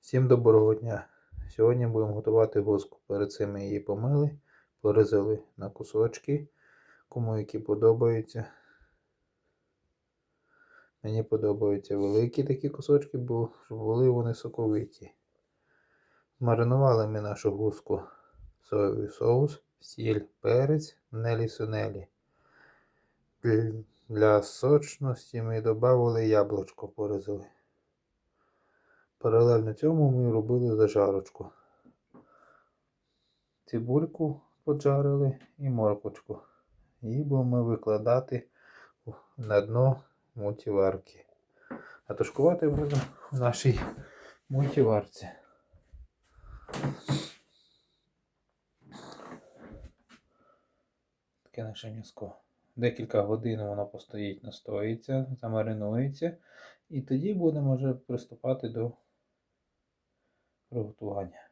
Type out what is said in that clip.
Всім доброго дня! Сьогодні будемо готувати гуску. Перед цим ми її помили, порізали на кусочки, кому які подобаються. Мені подобаються великі такі кусочки, бо були вони соковиті. Маринували ми нашу гуску соєвий соус, сіль, перець, нелі сунелі. Для сочності ми додали яблучко порізали. Паралельно цьому ми робили зажарочку. Цибульку поджарили і морквочку. Її будемо викладати на дно мультиварки. А тушкувати будемо в нашій мультиварці. Таке наше м'яско. Декілька годин воно постоїть, настоїться, замаринується. І тоді будемо вже приступати до приготування.